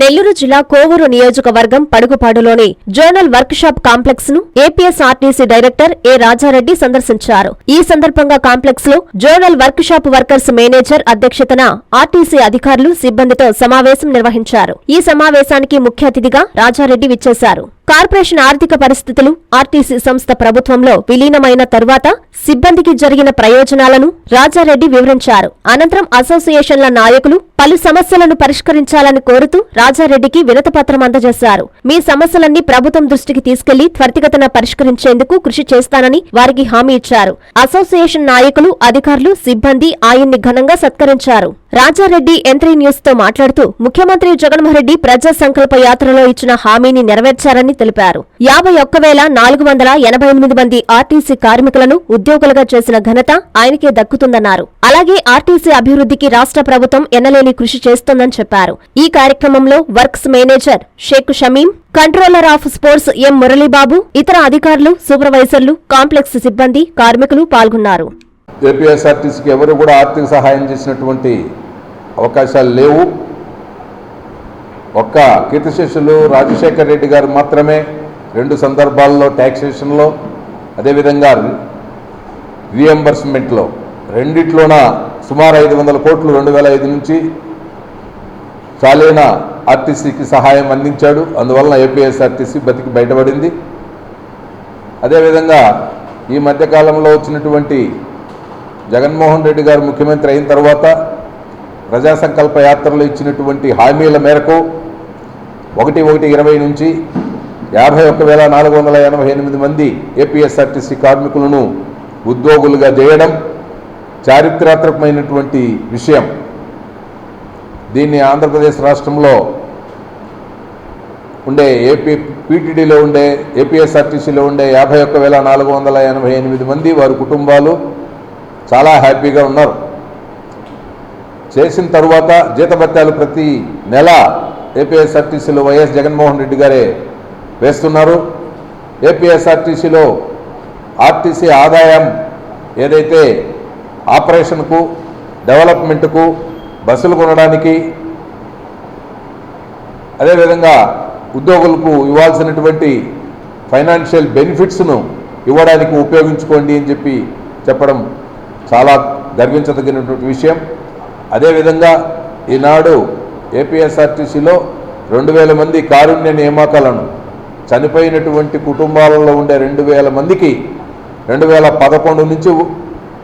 నెల్లూరు జిల్లా కోవూరు నియోజకవర్గం పడుగుపాడులోని జోనల్ వర్క్ షాప్ కాంప్లెక్స్ను ఏపీఎస్ఆర్టీసీ డైరెక్టర్ ఏ రాజారెడ్డి సందర్శించారు. ఈ సందర్భంగా కాంప్లెక్స్లో zonal workshop workers manager అధ్యక్షతన ఆర్టీసీ అధికారులు సిబ్బందితో సమావేశం నిర్వహించారు. ఈ సమావేశానికి ముఖ్య అతిథిగా రాజారెడ్డి విచ్చేశారు. కార్పొరేషన్ ఆర్థిక పరిస్థితులు ఆర్టీసీ సంస్థ ప్రభుత్వంలో విలీనమైన తరువాత సిబ్బందికి జరిగిన ప్రయోజనాలను రాజారెడ్డి వివరించారు. అనంతరం అసోసియేషన్ల నాయకులు పలు సమస్యలను పరిష్కరించాలని కోరుతూ రాజారెడ్డికి వినతపత్రం అందజేశారు. మీ సమస్యలన్నీ ప్రభుత్వం దృష్టికి తీసుకెళ్ళి త్వరితగతన పరిష్కరించేందుకు కృషి చేస్తానని వారికి హామీ ఇచ్చారు. అసోసియేషన్ నాయకులు అధికారులు సిబ్బంది ఆయన్ని ఘనంగా సత్కరించారు. రాజారెడ్డి ఎంత్రీ న్యూస్తో మాట్లాడుతూ ముఖ్యమంత్రి జగన్మోహన్రెడ్డి ప్రజా సంకల్ప యాత్రలో ఇచ్చిన హామీని నెరవేర్చారని తెలిపారు. యాభై ఒక్క వేల నాలుగు వందల ఎనభై ఎనిమిది మంది ఆర్టీసీ కార్మికులను ఉద్యోగులుగా చేసిన ఘనత ఆయనకే దక్కుతుందన్నారు. అలాగే ఆర్టీసీ అభివృద్ధికి రాష్ట్ర ప్రభుత్వం ఎన్నలేని కృషి చేస్తోందని చెప్పారు. ఈ కార్యక్రమంలో works manager Shaik Shamim controller of sports M Muralibabu ఇతర అధికారులు సూపర్వైజర్లు కాంప్లెక్స్ సిబ్బంది కార్మికులు పాల్గొన్నారు. ఏపీఎస్ఆర్టీసీకి ఎవరు కూడా ఆర్థిక సహాయం చేసినటువంటి అవకాశాలు లేవు. ఒక్క కీర్తిశేషులు రాజశేఖర్ రెడ్డి గారు మాత్రమే రెండు సందర్భాల్లో ట్యాక్సేషన్లో అదేవిధంగా రీఎంబర్స్మెంట్లో రెండిట్లోన సుమారు ఐదు వందల కోట్లు రెండు వేల ఐదు నుంచి చాలైన ఆర్టీసీకి సహాయం అందించాడు. అందువలన ఏపీఎస్ఆర్టీసీ బతికి బయటపడింది. అదేవిధంగా ఈ మధ్యకాలంలో వచ్చినటువంటి జగన్మోహన్ రెడ్డి గారు ముఖ్యమంత్రి అయిన తర్వాత ప్రజా సంకల్ప యాత్రలో ఇచ్చినటువంటి హామీల మేరకు ఒకటి ఒకటి ఇరవై నుంచి యాభై ఒక్క వేల నాలుగు వందల ఎనభై ఎనిమిది మంది ఏపీఎస్ఆర్టీసీ కార్మికులను ఉద్యోగులుగా చేయడం చారిత్రాత్మకమైనటువంటి విషయం. దీన్ని ఆంధ్రప్రదేశ్ రాష్ట్రంలో ఉండే ఏపీ పీటీడీలో ఉండే ఏపీఎస్ఆర్టీసీలో ఉండే యాభై ఒక్క వేల నాలుగు వందల ఎనభై ఎనిమిది మంది వారి కుటుంబాలు చాలా హ్యాపీగా ఉన్నారు. చేసిన తరువాత జీతభత్యాలు ప్రతి నెల ఏపీఎస్ఆర్టీసీలో వైఎస్ జగన్మోహన్ రెడ్డి గారే వేస్తున్నారు. ఏపీఎస్ఆర్టీసీలో ఆర్టీసీ ఆదాయం ఏదైతే ఆపరేషన్కు డెవలప్మెంట్కు బస్సులు కొనడానికి. అదేవిధంగా ఉద్యోగులకు ఇవ్వాల్సినటువంటి ఫైనాన్షియల్ బెనిఫిట్స్ను ఇవ్వడానికి ఉపయోగించుకోండి అని చెప్పి చెప్పడం చాలా గర్వించదగినటువంటి విషయం. అదేవిధంగా ఈనాడు ఏపీఎస్ఆర్టీసీలో రెండు వేల మంది కారుణ్య నియామకాలను చనిపోయినటువంటి కుటుంబాలలో ఉండే రెండు వేల మందికి రెండు వేల పదకొండు నుంచి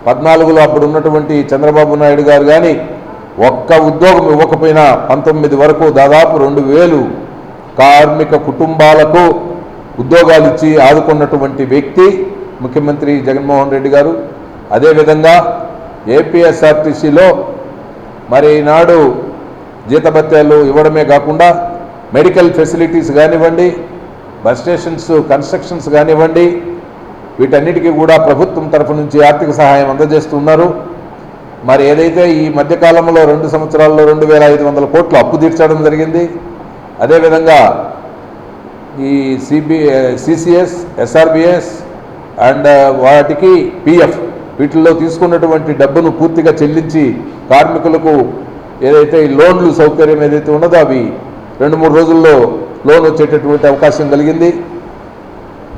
పద్నాలుగులో అప్పుడు ఉన్నటువంటి చంద్రబాబు నాయుడు గారు కానీ ఒక్క ఉద్యోగం ఇవ్వకపోయినా పంతొమ్మిది వరకు దాదాపు రెండు వేలు కార్మిక కుటుంబాలకు ఉద్యోగాలు ఇచ్చి ఆదుకున్నటువంటి వ్యక్తి ముఖ్యమంత్రి జగన్మోహన్ రెడ్డి గారు. అదేవిధంగా ఏపీఎస్ఆర్టీసీలో మరి ఈనాడు జీతభత్యాలు ఇవ్వడమే కాకుండా మెడికల్ ఫెసిలిటీస్ కానివ్వండి బస్ స్టేషన్స్ కన్స్ట్రక్షన్స్ కానివ్వండి వీటన్నిటికీ కూడా ప్రభుత్వం తరఫు నుంచి ఆర్థిక సహాయం అందజేస్తున్నారు మరి ఏదైతే ఈ మధ్యకాలంలో రెండు సంవత్సరాల్లో రెండు వేల ఐదు వందల కోట్లు అప్పు తీర్చడం జరిగింది అదేవిధంగా ఈ సిబి సిసిఎస్ ఎస్ఆర్బిఎస్ అండ్ వాటికి పిఎఫ్ వీటిల్లో తీసుకున్నటువంటి డబ్బును పూర్తిగా చెల్లించి కార్మికులకు ఏదైతే లోన్లు సౌకర్యం ఏదైతే ఉన్నదో అవి రెండు మూడు రోజుల్లో లోన్ వచ్చేటటువంటి అవకాశం కలిగింది.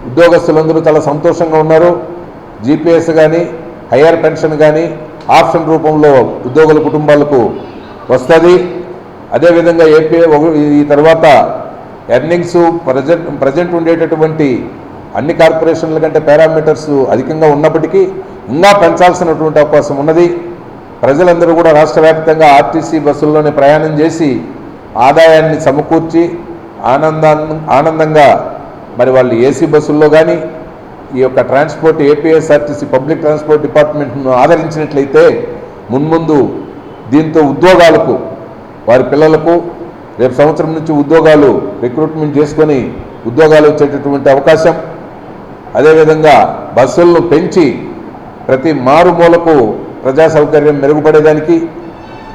ఉద్యోగస్తులందరూ చాలా సంతోషంగా ఉన్నారు. జీపీఎస్ కానీ హయ్యర్ పెన్షన్ కానీ ఆప్షన్ రూపంలో ఉద్యోగుల కుటుంబాలకు వస్తుంది. అదేవిధంగా ఏపీ ఒక- ఈ తర్వాత ఎర్నింగ్స్ ప్రజెంట్ ప్రజెంట్ ఉండేటటువంటి అన్ని కార్పొరేషన్ల కంటే పారామీటర్స్ అధికంగా ఉన్నప్పటికీ ఇంకా పెంచాల్సినటువంటి అవకాశం ఉన్నది. ప్రజలందరూ కూడా రాష్ట్ర వ్యాప్తంగా ఆర్టీసీ బస్సుల్లోనే ప్రయాణం చేసి ఆదాయాన్ని సమకూర్చి ఆనందాన్ని ఆనందంగా మరి వాళ్ళు ఏసీ బస్సుల్లో కానీ ఈ యొక్క ట్రాన్స్పోర్ట్ ఏపీఎస్ఆర్టీసీ పబ్లిక్ ట్రాన్స్పోర్ట్ డిపార్ట్మెంట్ను ఆదరించినట్లయితే మున్ముందు దీంతో ఉద్యోగాలకు వారి పిల్లలకు రేపు సంవత్సరం నుంచి ఉద్యోగాలు రిక్రూట్మెంట్ చేసుకొని ఉద్యోగాలు వచ్చేటటువంటి అవకాశం. అదేవిధంగా బస్సులను పెంచి ప్రతి మారుమూలకు ప్రజా సౌకర్యం మెరుగుపడేదానికి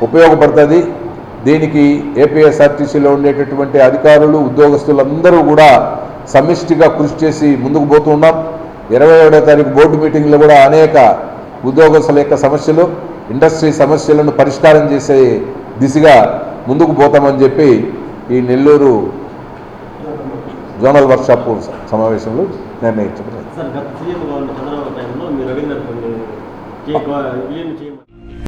ఉపయోగపడుతుంది. దీనికి ఏపీఎస్ఆర్టీసీలో ఉండేటటువంటి అధికారులు ఉద్యోగస్తులందరూ కూడా సమిష్టిగా కృషి చేసి ముందుకు పోతూ ఉన్నాం. ఇరవై ఏడో తారీఖు బోర్డు మీటింగ్లో కూడా అనేక ఉద్యోగస్తుల యొక్క సమస్యలు ఇండస్ట్రీ సమస్యలను పరిష్కారం చేసే దిశగా ముందుకు పోతామని చెప్పి ఈ నెల్లూరు జోనల్ వర్క్షాప్ సమావేశంలో నిర్ణయించబడింది.